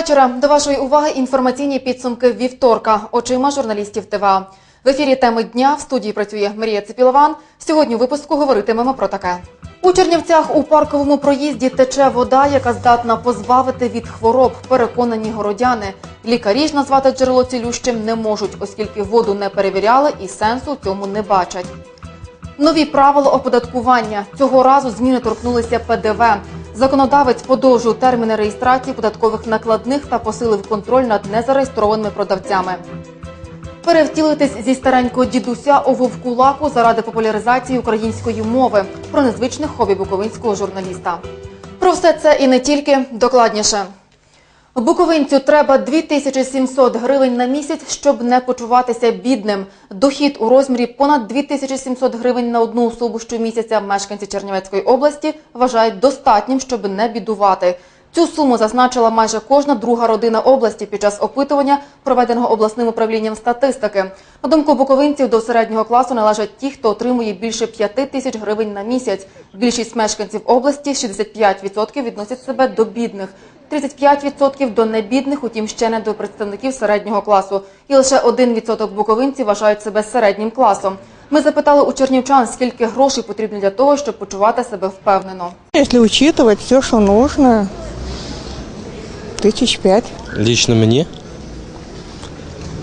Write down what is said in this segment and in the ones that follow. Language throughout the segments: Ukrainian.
Вечора. До вашої уваги інформаційні підсумки вівторка. Очима журналістів ТВА. В ефірі теми дня в студії працює Марія Цепілован. Сьогодні у випуску говоритимемо про таке. У Чернівцях у парковому проїзді тече вода, яка здатна позбавити від хвороб. Переконані городяни. Лікарі ж назвати джерело цілющим не можуть, оскільки воду не перевіряли і сенсу цьому не бачать. Нові правила оподаткування цього разу зміни торкнулися ПДВ. Законодавець подовжив терміни реєстрації податкових накладних та посилив контроль над незареєстрованими продавцями. Перевтілитись зі старенького дідуся у вовкулаку заради популяризації української мови про незвичне хобі буковинського журналіста. Про все це і не тільки докладніше. Буковинцю треба 2700 гривень на місяць, щоб не почуватися бідним. Дохід у розмірі понад 2700 гривень на одну особу щомісяця мешканці Чернівецької області вважають достатнім, щоб не бідувати. Цю суму зазначила майже кожна друга родина області під час опитування, проведеного обласним управлінням статистики. На думку буковинців, до середнього класу належать ті, хто отримує більше 5 тисяч гривень на місяць. Більшість мешканців області 65% відносять себе до бідних. 35% до небідних, утім ще не до представників середнього класу. І лише 1% буковинців вважають себе середнім класом. Ми запитали у чернівчан, скільки грошей потрібно для того, щоб почувати себе впевнено. Если учитывать все, что нужно, тысяч пять. Лічно мені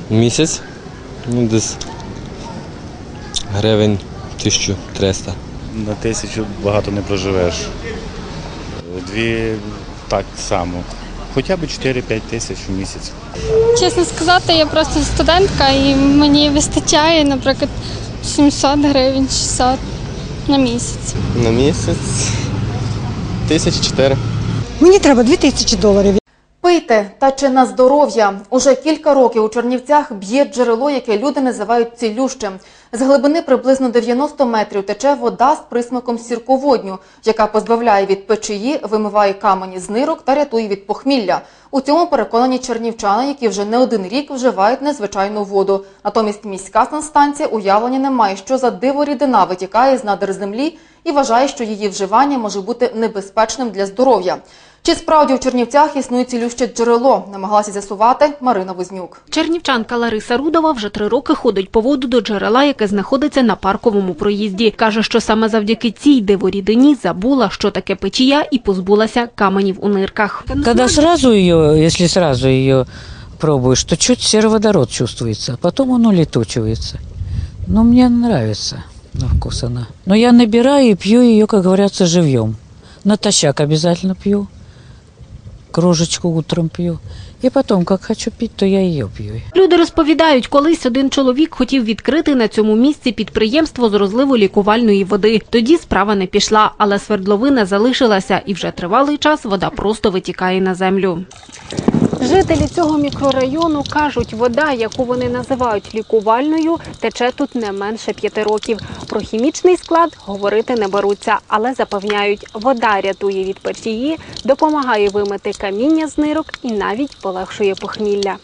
місяць, ну десь гривень 1300. На тисячу багато не проживеш. Дві так само. Хоча б 4-5 тисяч у місяць. Чесно сказати, я просто студентка і мені вистачає, наприклад, 700 гривень, 600 на місяць. На місяць тисячі чотири. Мені треба дві тисячі доларів. Пийте та чи на здоров'я. Уже кілька років у Чернівцях б'є джерело, яке люди називають цілющим. З глибини приблизно 90 метрів тече вода з присмаком сірководню, яка позбавляє від печії, вимиває камені з нирок та рятує від похмілля. У цьому переконані чернівчани, які вже не один рік вживають незвичайну воду. Натомість міська санстанція уявлення не має, що за диво рідина витікає з надр землі і вважає, що її вживання може бути небезпечним для здоров'я. Чи справді в Чернівцях існує цілюще джерело? Намагалася з'ясувати Марина Вознюк. Чернівчанка Лариса Рудова вже три роки ходить по воду до джерела, яке знаходиться на парковому проїзді. Каже, що саме завдяки цій диворідині забула, що таке печія, і позбулася каменів у нирках. Когда сразу ее, если сразу ее пробуешь, то чуть сероводород чувствуется, а потом он улетучивается. Но мне нравится на вкус она. Но я набираю и пью ее, как говорится, живьем. Натощак обязательно пью, кружечку утром пью. И потом, как хочу пить, то я ее пью. Люди розповідають, колись один чоловік хотів відкрити на цьому місці підприємство з розливу лікувальної води. Тоді справа не пішла, але свердловина залишилася, і вже тривалий час вода просто витікає на землю. Жителі цього мікрорайону кажуть, вода, яку вони називають лікувальною, тече тут не менше п'яти років. Про хімічний склад говорити не беруться, але запевняють, вода рятує від печії, допомагає вимити каміння з нирок і навіть полегшує похмілля.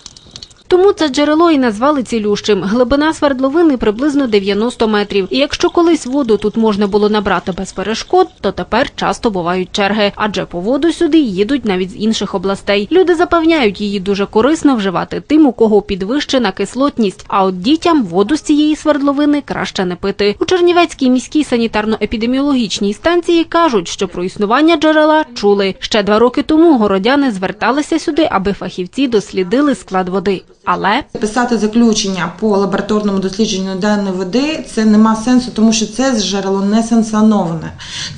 Тому це джерело і назвали цілющим. Глибина свердловини приблизно 90 метрів. І якщо колись воду тут можна було набрати без перешкод, то тепер часто бувають черги, адже по воду сюди їдуть навіть з інших областей. Люди запевняють, її дуже корисно вживати тим, у кого підвищена кислотність. А от дітям воду з цієї свердловини краще не пити. У Чернівецькій міській санітарно-епідеміологічній станції кажуть, що про існування джерела чули. Ще два роки тому городяни зверталися сюди, аби фахівці дослідили склад води. Але Писати заключення по лабораторному дослідженню даної води це нема сенсу, тому що це джерело не санкціоноване.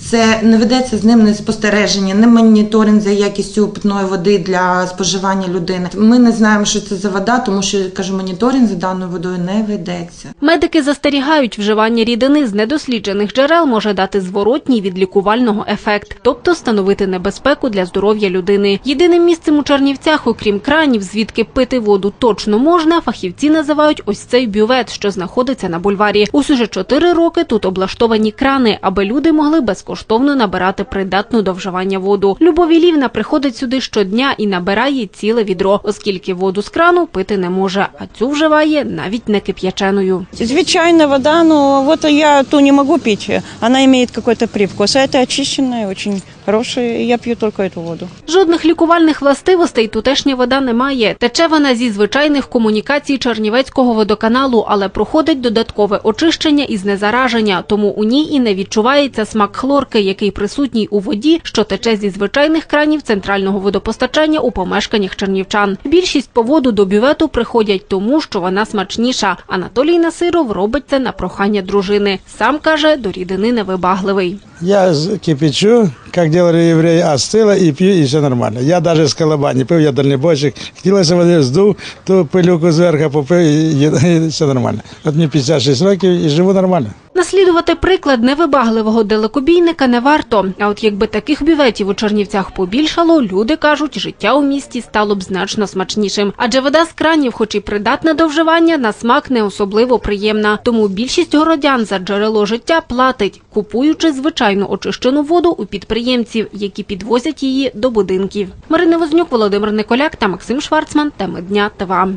Це не ведеться з ним не спостереження, не моніторинг за якістю питної води для споживання людини. Ми не знаємо, що це за вода, тому що кажу, моніторинг за даною водою не ведеться. медики застерігають, вживання рідини з недосліджених джерел може дати зворотній від лікувального ефект, тобто становити небезпеку для здоров'я людини. Єдиним місцем у Чернівцях, окрім кранів, звідки пити воду точно точно можна, фахівці називають ось цей бювет, що знаходиться на бульварі. Ось уже чотири роки тут облаштовані крани, аби люди могли безкоштовно набирати придатну до вживання воду. Любов Ілівна приходить сюди щодня і набирає ціле відро, оскільки воду з крану пити не може, а цю вживає навіть не кип'яченою. Звичайная вода, но вот я ту не могу пить. Она имеет какой-то привкус. А это очищенная, очень хорошая. и Я пью только эту воду. Жодних лікувальних властивостей тутешня вода не має. Тече вона зі звичайних комунікацій Чернівецького водоканалу, але проходить додаткове очищення і знезараження, тому у ній і не відчувається смак хлорки, який присутній у воді, що тече зі звичайних кранів центрального водопостачання у помешканнях чернівчан. Більшість по воду до бювету приходять тому, що вона смачніша. Анатолій Насиров робить це на прохання дружини. Сам каже, до рідини невибагливий. Я кипячу, как делали евреи, остыло и пью, и все нормально. Я даже с колоба не пив, я дальнобойщик. Хотілося води здув, ту пилюку зверху попив, і, і, і все нормально. От мені 56 років і живу нормально. Наслідувати приклад невибагливого далекобійника не варто. А от якби таких бюветів у Чернівцях побільшало, люди кажуть, життя у місті стало б значно смачнішим. Адже вода з кранів, хоч і придатна до вживання, на смак не особливо приємна. Тому більшість городян за джерело життя платить, купуючи звичайну очищену воду у підприємців, які підвозять її до будинків. Марина Вознюк, Володимир Николяк та Максим Шварцман. Теми дня ТВА.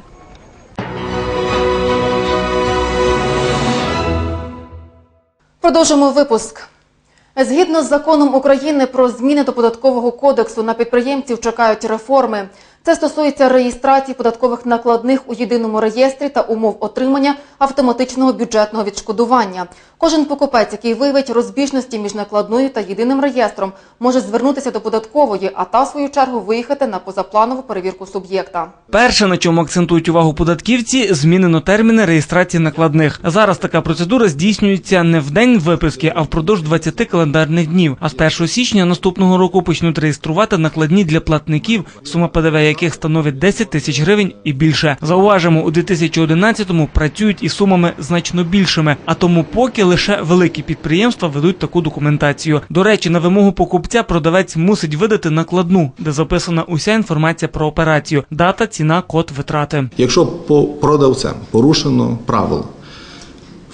Продовжимо випуск. Згідно з законом України про зміни до податкового кодексу на підприємців чекають реформи. Це стосується реєстрації податкових накладних у єдиному реєстрі та умов отримання автоматичного бюджетного відшкодування. Кожен покупець, який виявить розбіжності між накладною та єдиним реєстром, може звернутися до податкової, а та в свою чергу виїхати на позапланову перевірку суб'єкта. Перше, на чому акцентують увагу податківці, змінено терміни реєстрації накладних. Зараз така процедура здійснюється не в день виписки, а впродовж 20 календарних днів. А з 1 січня наступного року почнуть реєструвати накладні для платників, сума ПДВ яких становить 10 тисяч гривень і більше. Зауважимо, у 2011-му працюють із сумами значно більшими, а тому поки лише великі підприємства ведуть таку документацію. До речі, на вимогу покупця продавець мусить видати накладну, де записана уся інформація про операцію, дата, ціна, код витрати. Якщо по продавцям порушено правило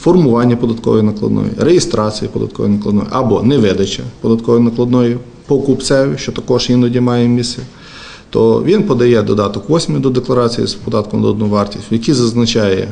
формування податкової накладної, реєстрації податкової накладної або невидача податкової накладної покупцеві, що також іноді має місце, то він подає додаток 8 до декларації з податком на одну вартість, в якій зазначає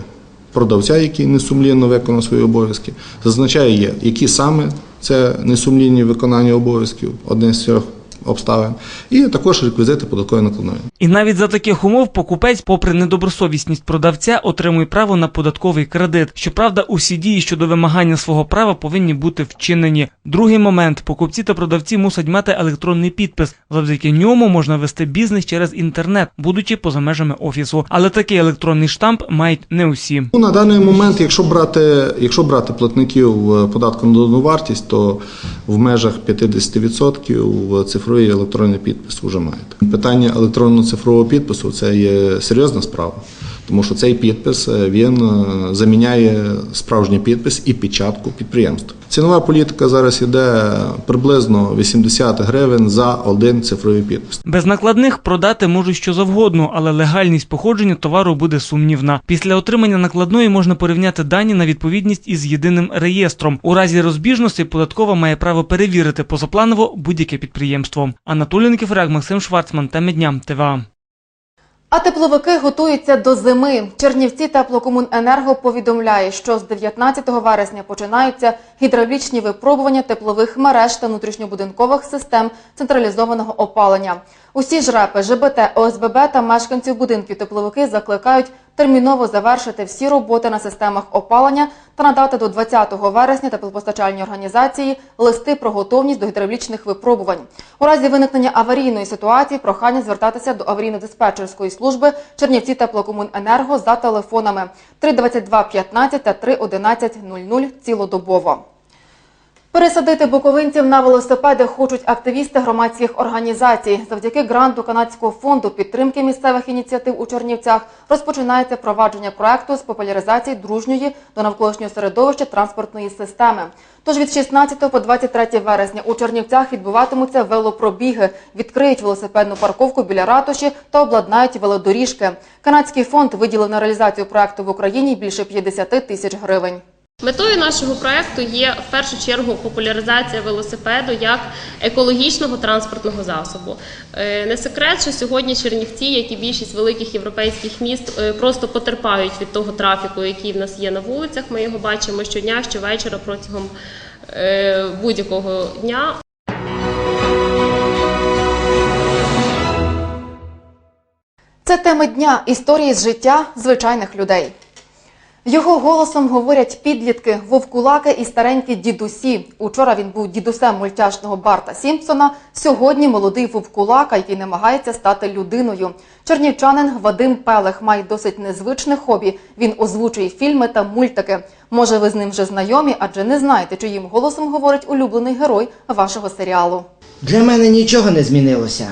продавця, який несумлінно виконав свої обов'язки, зазначає, які саме це несумлінні виконання обов'язків, одне з цих обставин, і також реквізити податкової накладної. І навіть за таких умов покупець, попри недобросовісність продавця, отримує право на податковий кредит. Щоправда, усі дії щодо вимагання свого права повинні бути вчинені. Другий момент: покупці та продавці мусять мати електронний підпис. Завдяки ньому можна вести бізнес через інтернет, будучи поза межами офісу. Але такий електронний штамп мають не усі. Ну, на даний момент, якщо брати, якщо брати платників е, податку на додану вартість, то в межах 50% цифровий електронний підпис вже маєте. Питання електронно-цифрового підпису це є серйозна справа, тому що цей підпис е, він е, заміняє справжній підпис і печатку підприємства. Цінова політика зараз іде приблизно 80 гривень за один цифровий підпис. Без накладних продати можуть що завгодно, але легальність походження товару буде сумнівна. Після отримання накладної можна порівняти дані на відповідність із єдиним реєстром. У разі розбіжності податкова має право перевірити позапланово будь-яке підприємство. Анатолій Никифоряк, Максим Шварцман, теми дня ТВА. А тепловики готуються до зими. Чернівці теплокомуненерго повідомляє, що з 19 вересня починаються гідравлічні випробування теплових мереж та внутрішньобудинкових систем централізованого опалення. Усі жрепи, ЖБТ, ОСББ та мешканців будинків тепловики закликають терміново завершити всі роботи на системах опалення та надати до 20 вересня теплопостачальній організації листи про готовність до гідравлічних випробувань. У разі виникнення аварійної ситуації прохання звертатися до аварійно-диспетчерської служби Чернівці теплокомуненерго за телефонами 322 15 та 311 00 цілодобово. Пересадити буковинців на велосипеди хочуть активісти громадських організацій. Завдяки гранту канадського фонду підтримки місцевих ініціатив у Чернівцях розпочинається провадження проекту з популяризації дружньої до навколишнього середовища транспортної системи. Тож від 16 по 23 вересня у Чернівцях відбуватимуться велопробіги, відкриють велосипедну парковку біля ратуші та обладнають велодоріжки. Канадський фонд виділив на реалізацію проекту в Україні більше 50 тисяч гривень. Метою нашого проекту є в першу чергу популяризація велосипеду як екологічного транспортного засобу. Е, Не секрет, що сьогодні Чернівці, як і більшість великих європейських міст, е, просто потерпають від того трафіку, який в нас є на вулицях. Ми його бачимо щодня, щовечора протягом е, будь-якого дня. Це теми дня історії з життя звичайних людей. Його голосом говорять підлітки, вовкулаки і старенькі дідусі. Учора він був дідусем мультяшного Барта Сімпсона. Сьогодні молодий вовкулака, який намагається стати людиною. Чернівчанин Вадим Пелех має досить незвичне хобі. Він озвучує фільми та мультики. Може, ви з ним вже знайомі, адже не знаєте, чиїм голосом говорить улюблений герой вашого серіалу. Для мене нічого не змінилося.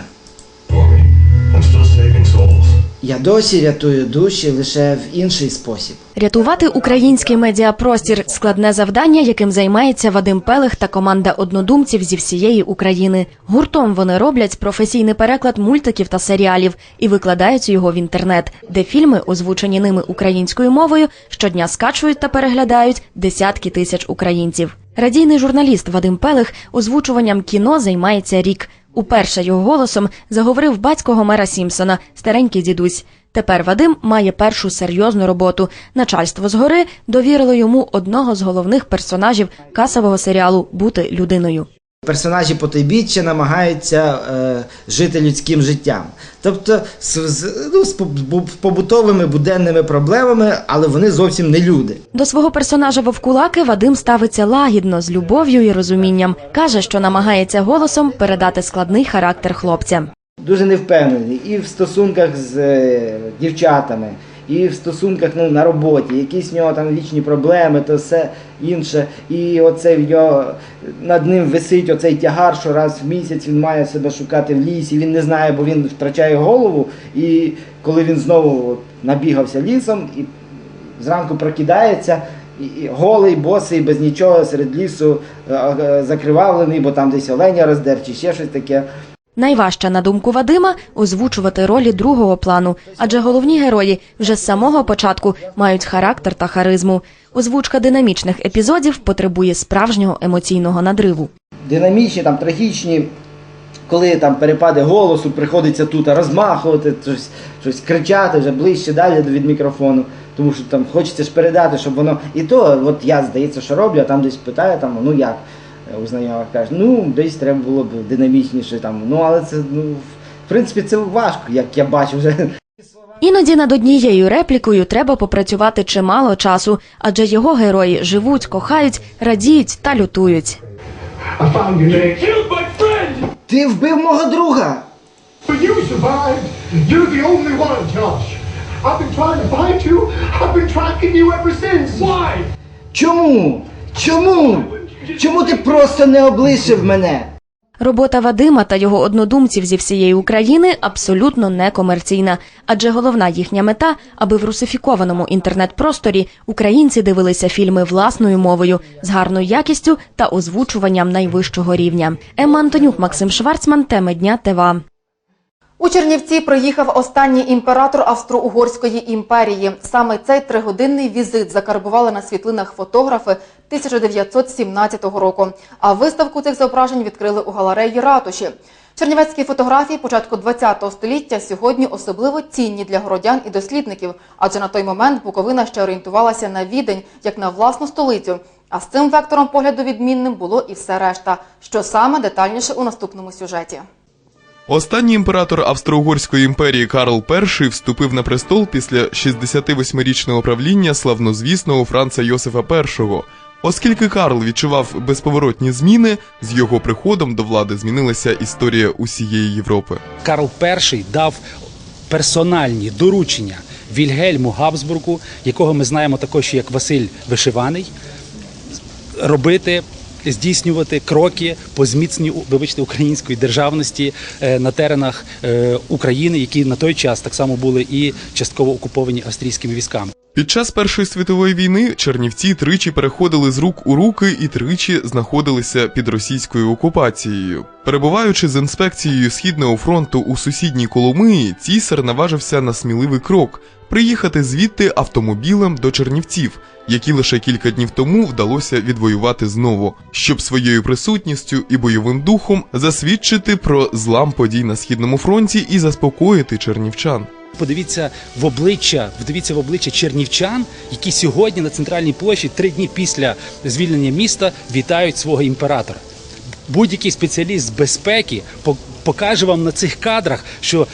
Я досі рятую душі лише в інший спосіб. Рятувати український медіапростір складне завдання, яким займається Вадим Пелех та команда однодумців зі всієї України. Гуртом вони роблять професійний переклад мультиків та серіалів і викладають його в інтернет, де фільми, озвучені ними українською мовою, щодня скачують та переглядають десятки тисяч українців. Радійний журналіст Вадим Пелех озвучуванням кіно займається рік. Уперше його голосом заговорив батько Гомера Сімпсона, старенький дідусь. Тепер Вадим має першу серйозну роботу. Начальство згори довірило йому одного з головних персонажів касового серіалу Бути людиною. Персонажі потойбіччя намагаються е, жити людським життям. Тобто з, з, ну, з побутовими буденними проблемами, але вони зовсім не люди. До свого персонажа Вовкулаки Вадим ставиться лагідно, з любов'ю і розумінням. Каже, що намагається голосом передати складний характер хлопця. Дуже невпевнений і в стосунках з е, дівчатами, і в стосунках ну, на роботі. Якісь в нього там вічні проблеми, то все інше. І оце в нього над ним висить оцей тягар, що раз в місяць він має себе шукати в лісі. Він не знає, бо він втрачає голову. І коли він знову набігався лісом і зранку прокидається. І, голий, босий, без нічого серед лісу е, е, закривавлений, бо там десь оленя роздер чи ще щось таке. Найважче, на думку Вадима, озвучувати ролі другого плану, адже головні герої вже з самого початку мають характер та харизму. Озвучка динамічних епізодів потребує справжнього емоційного надриву. динамічні, там трагічні, коли там перепади голосу, приходиться тут розмахувати, щось, щось кричати вже ближче далі від мікрофону. Тому що там хочеться ж передати, щоб воно. І то, от я здається, що роблю, а там десь питаю, там, ну як у знайомих кажуть, ну десь треба було б динамічніше там. Ну але це ну в принципі це важко, як я бачу вже. Іноді над однією реплікою треба попрацювати чимало часу, адже його герої живуть, кохають, радіють та лютують. Ти вбив мого друга! Чому? Чому? Чому ти просто не облишив мене? Робота Вадима та його однодумців зі всієї України абсолютно не комерційна, адже головна їхня мета, аби в русифікованому інтернет-просторі українці дивилися фільми власною мовою з гарною якістю та озвучуванням найвищого рівня. Емма Антонюк, Максим Шварцман, теми дня ТВА. У Чернівці приїхав останній імператор Австро-Угорської імперії. Саме цей тригодинний візит закарбували на світлинах фотографи 1917 року. А виставку цих зображень відкрили у галереї ратуші. Чернівецькі фотографії початку ХХ століття сьогодні особливо цінні для городян і дослідників, адже на той момент Буковина ще орієнтувалася на відень як на власну столицю. А з цим вектором погляду відмінним було і все решта. Що саме детальніше у наступному сюжеті. Останній імператор Австро-Угорської імперії Карл І вступив на престол після 68-річного правління славнозвісного Франца Йосифа І. Оскільки Карл відчував безповоротні зміни, з його приходом до влади змінилася історія усієї Європи. Карл І дав персональні доручення Вільгельму Габсбургу, якого ми знаємо також як Василь Вишиваний, робити здійснювати кроки по зміцненню, вибачте, української державності е, на теренах е, України, які на той час так само були і частково окуповані австрійськими військами. Під час Першої світової війни Чернівці тричі переходили з рук у руки і тричі знаходилися під російською окупацією. Перебуваючи з інспекцією Східного фронту у сусідній Коломиї, цісар наважився на сміливий крок приїхати звідти автомобілем до Чернівців, які лише кілька днів тому вдалося відвоювати знову, щоб своєю присутністю і бойовим духом засвідчити про злам подій на східному фронті і заспокоїти чернівчан. Подивіться в обличчя, вдивіться в обличчя чернівчан, які сьогодні на центральній площі три дні після звільнення міста вітають свого імператора. Будь-який спеціаліст з безпеки по- покаже вам на цих кадрах, що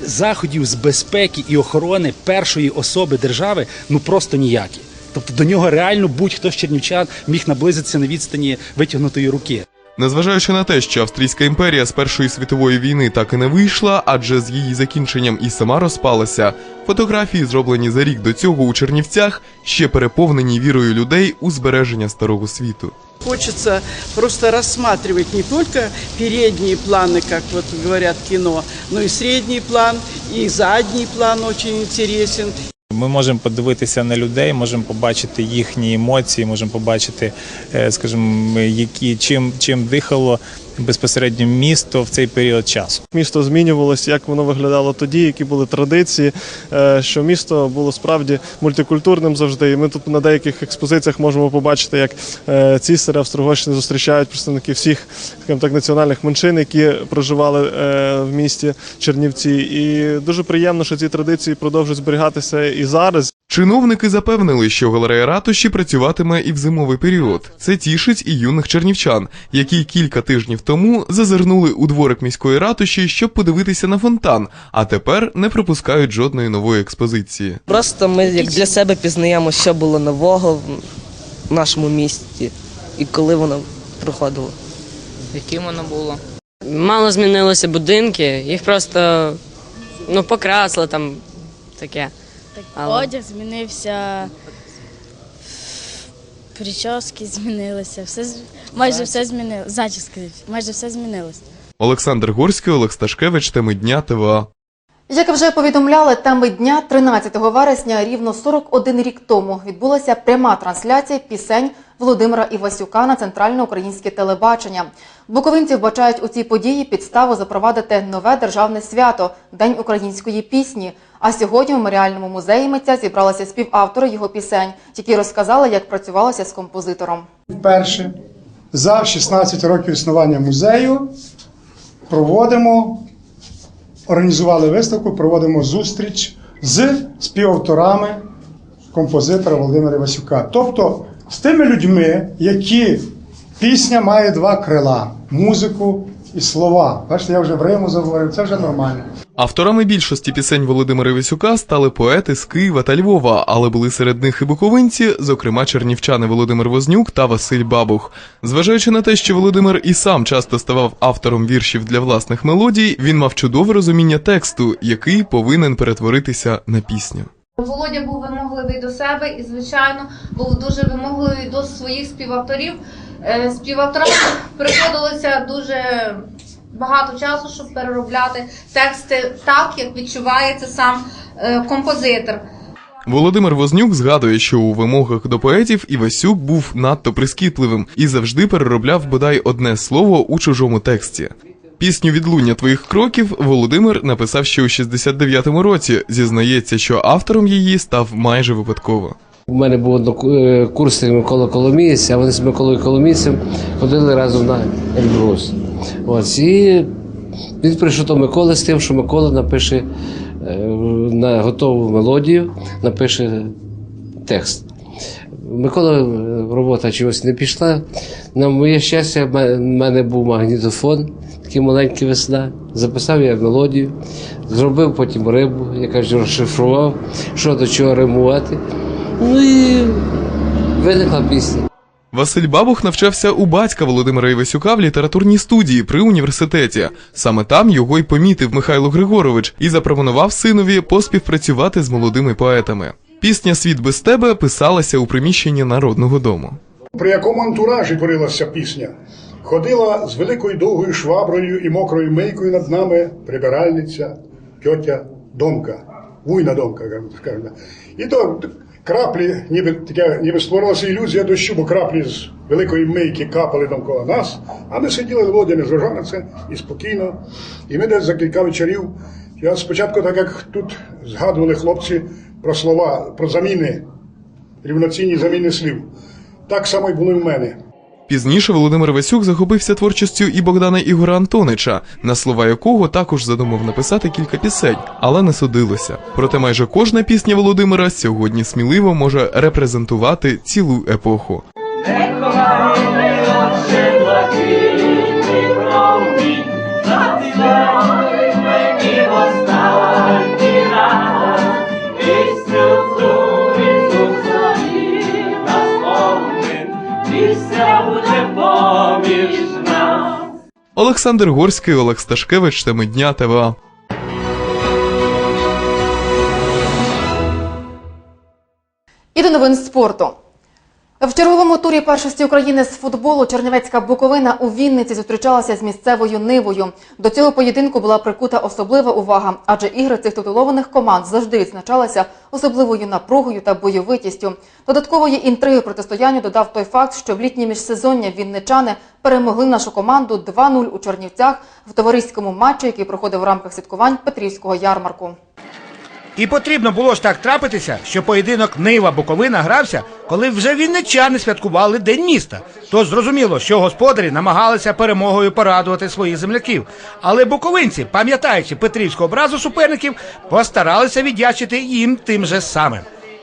заходів з безпеки і охорони першої особи держави ну просто ніякі. Тобто до нього реально будь-хто з чернівчан міг наблизитися на відстані витягнутої руки. Незважаючи на те, що Австрійська імперія з Першої світової війни так і не вийшла, адже з її закінченням і сама розпалася, фотографії, зроблені за рік до цього у Чернівцях, ще переповнені вірою людей у збереження старого світу. Хочется просто рассматривать не только передние планы, как вот говорят кино, но и средний план, и задний план очень интересен. Ми можемо подивитися на людей, можемо побачити їхні емоції, можемо побачити, е, скажімо, які чим чим дихало безпосередньо місто в цей період часу. Місто змінювалося, як воно виглядало тоді, які були традиції, е, що місто було справді мультикультурним завжди. І ми тут на деяких експозиціях можемо побачити, як е, цісаря Австро-Угорщини зустрічають представники всіх так, національних меншин, які проживали е, в місті Чернівці. І дуже приємно, що ці традиції продовжують зберігатися і зараз. Чиновники запевнили, що галерея ратуші працюватиме і в зимовий період. Це тішить і юних чернівчан, які кілька тижнів тому зазирнули у дворик міської ратуші, щоб подивитися на фонтан, а тепер не пропускають жодної нової експозиції. Просто ми як для себе пізнаємо, що було нового в нашому місті і коли воно проходило. Яким воно було? Мало змінилося будинки, їх просто ну, покрасили там таке. Але- Одяг змінився, прически змінилися, все з- майже все змінилося. Зачіски, майже все змінилося. Олександр Горський, Олег Сташкевич, теми дня ТВА. Як вже повідомляли, теми дня 13 вересня, рівно 41 рік тому, відбулася пряма трансляція пісень Володимира Івасюка на центральне українське телебачення. Буковинці вбачають у цій події підставу запровадити нове державне свято День української пісні. А сьогодні в меморіальному музеї митця зібралися співавтори його пісень, які розказали, як працювалося з композитором. Вперше за 16 років існування музею проводимо, організували виставку, проводимо зустріч з співавторами композитора Володимира Васюка. Тобто з тими людьми, які пісня має два крила музику і слова. Бачите, я вже в Риму заговорив, це вже нормально. Авторами більшості пісень Володимира Івасюка стали поети з Києва та Львова, але були серед них і буковинці, зокрема чернівчани Володимир Вознюк та Василь Бабух. Зважаючи на те, що Володимир і сам часто ставав автором віршів для власних мелодій, він мав чудове розуміння тексту, який повинен перетворитися на пісню. Володя був вимогливий до себе і, звичайно, був дуже вимогливий до своїх співавторів. Е, Співавторам приходилося дуже багато часу, щоб переробляти тексти так, як відчувається сам е, композитор. Володимир Вознюк згадує, що у вимогах до поетів Івасюк був надто прискіпливим і завжди переробляв бодай одне слово у чужому тексті. Пісню «Відлуння твоїх кроків Володимир написав ще у 69-му році. Зізнається, що автором її став майже випадково. У мене був однокурсник Микола Коломієць, а вони з Миколою Коломійцем ходили разом на Ельбрус. Ось, і він прийшов до Миколи з тим, що Микола напише е, на готову мелодію, напише текст. Микола е, робота чогось не пішла. На моє щастя, в мене був магнітофон, такий маленький весна. Записав я мелодію, зробив потім рибу, яка ж розшифрував, що до чого римувати. Ну і виникла пісня. Василь Бабух навчався у батька Володимира Івасюка в літературній студії при університеті. Саме там його й помітив Михайло Григорович і запропонував синові поспівпрацювати з молодими поетами. Пісня Світ без тебе писалася у приміщенні народного дому. При якому антуражі творилася пісня? Ходила з великою довгою шваброю і мокрою мийкою над нами прибиральниця, тьотя Домка, вуйна Домка, скажімо. І то краплі, ніби таке, ніби створилася ілюзія дощу, бо краплі з великої мийки капали довкола нас, а ми сиділи Володя не зважав на це і спокійно. І ми десь за кілька вечорів. Я спочатку, так як тут згадували хлопці про слова, про заміни, рівноцінні заміни слів. Так само й було і в мене. Пізніше Володимир Васюк захопився творчістю і Богдана Ігора Антонича, на слова якого також задумав написати кілька пісень, але не судилося. Проте майже кожна пісня Володимира сьогодні сміливо може репрезентувати цілу епоху. Олександр Горський, Олег Сташкевич, теми дня ТВА. І до новин спорту. В черговому турі першості України з футболу Чернівецька Буковина у Вінниці зустрічалася з місцевою Нивою. До цього поєдинку була прикута особлива увага, адже ігри цих титулованих команд завжди відзначалися особливою напругою та бойовитістю. Додаткової інтриги протистоянню додав той факт, що в літнє міжсезоння вінничани перемогли нашу команду 2-0 у Чернівцях в товариському матчі, який проходив в рамках святкувань Петрівського ярмарку. І потрібно було ж так трапитися, що поєдинок Нива Буковина грався, коли вже вінничани святкували День міста. Тож зрозуміло, що господарі намагалися перемогою порадувати своїх земляків. Але буковинці, пам'ятаючи Петрівську образу суперників, постаралися віддячити їм тим же самим.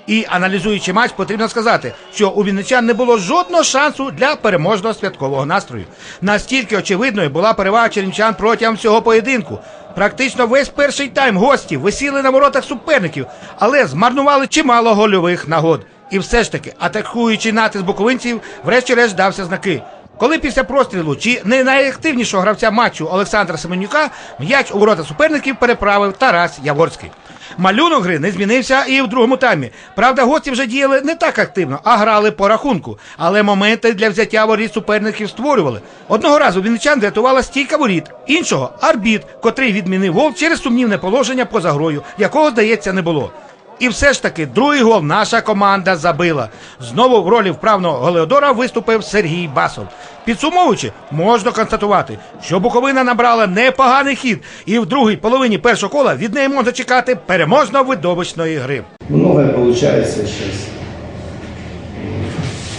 І аналізуючи матч, потрібно сказати, що у вінничан не було жодного шансу для переможного святкового настрою. Настільки очевидною була перевага чернівчан протягом всього поєдинку. Практично весь перший тайм гості висіли на воротах суперників, але змарнували чимало гольових нагод. І все ж таки, атакуючи натиск буковинців, врешті-решт дався знаки. Коли після прострілу чи не найактивнішого гравця матчу Олександра Семенюка м'яч у ворота суперників переправив Тарас Яворський. Малюнок гри не змінився і в другому таймі. Правда, гості вже діяли не так активно, а грали по рахунку. Але моменти для взяття воріт суперників створювали. Одного разу вінничан врятувала стійка воріт, іншого арбіт, котрий відмінив гол через сумнівне положення поза грою, якого, здається, не було. І все ж таки, другий гол наша команда забила. Знову в ролі вправного Голеодора виступив Сергій Басов. Підсумовуючи, можна констатувати, що Буковина набрала непоганий хід, і в другій половині першого кола від неї можна чекати переможно видовищної гри. Многое получается сейчас.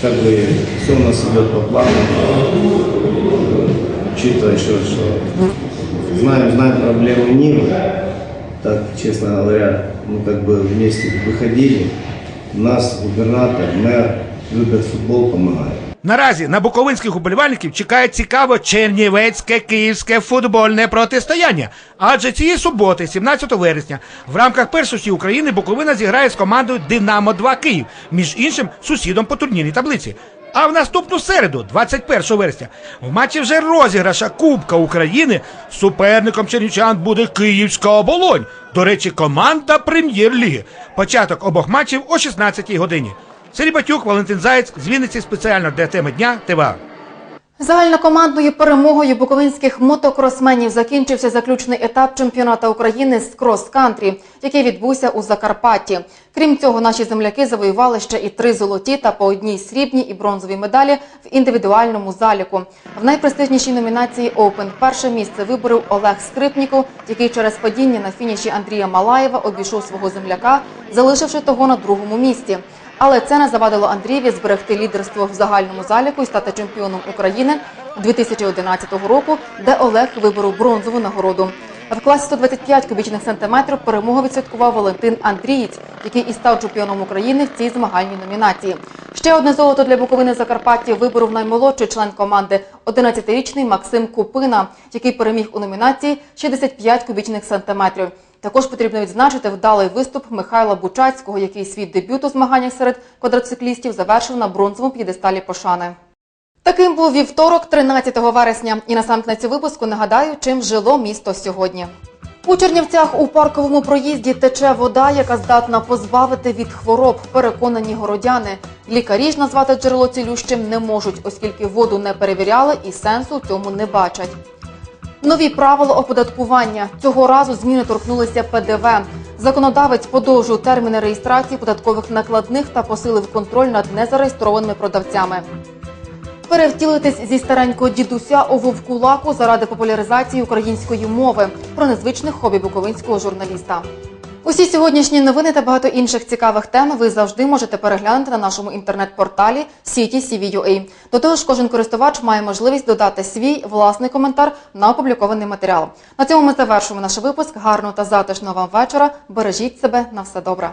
Как бы все у нас идет по плану. Учитывая еще, что знаем, знаем проблемы Нивы, так, честно говоря, мы как бы вместе выходили. Нас губернатор, мэр любят футбол, помогают. Наразі на буковинських уболівальників чекає цікаво чернівецьке київське футбольне протистояння. Адже цієї суботи, 17 вересня, в рамках першості України Буковина зіграє з командою Динамо 2 Київ, між іншим сусідом по турнірній таблиці. А в наступну середу, 21 вересня, в матчі вже розіграша Кубка України суперником чернівчан буде Київська оболонь. До речі, команда прем'єр-ліги. Початок обох матчів о 16 годині. Сергій Батюк, Валентин Заєць з Вінниці спеціально для теми дня ТВА. Загальнокомандною перемогою буковинських мотокросменів закінчився заключний етап чемпіонату України з крос-кантрі, який відбувся у Закарпатті. Крім цього, наші земляки завоювали ще і три золоті та по одній срібній і бронзовій медалі в індивідуальному заліку. В найпрестижнішій номінації Open перше місце виборов Олег Скрипніков, який через падіння на фініші Андрія Малаєва обійшов свого земляка, залишивши того на другому місці. Але це не завадило Андрієві зберегти лідерство в загальному заліку і стати чемпіоном України 2011 року, де Олег виборов бронзову нагороду. В класі 125 кубічних сантиметрів перемогу відсвяткував Валентин Андрієць, який і став чемпіоном України в цій змагальній номінації. Ще одне золото для Буковини Закарпаття виборов наймолодший член команди 11-річний Максим Купина, який переміг у номінації 65 кубічних сантиметрів. Також потрібно відзначити вдалий виступ Михайла Бучацького, який свій дебют у змаганнях серед квадроциклістів завершив на бронзовому п'єдесталі пошани. Таким був вівторок, 13 вересня. І на сам кінець випуску нагадаю, чим жило місто сьогодні. У Чернівцях у парковому проїзді тече вода, яка здатна позбавити від хвороб. Переконані городяни. Лікарі ж назвати джерело цілющим не можуть, оскільки воду не перевіряли і сенсу в цьому не бачать. Нові правила оподаткування цього разу зміни торкнулися ПДВ. Законодавець подовжив терміни реєстрації податкових накладних та посилив контроль над незареєстрованими продавцями. Перевтілитись зі старенького дідуся у вовкулаку заради популяризації української мови про незвичних хобі буковинського журналіста. Усі сьогоднішні новини та багато інших цікавих тем ви завжди можете переглянути на нашому інтернет-порталі сіті CVUA. До того ж, кожен користувач має можливість додати свій власний коментар на опублікований матеріал. На цьому ми завершуємо наш випуск. Гарного та затишного вам вечора. Бережіть себе на все добре.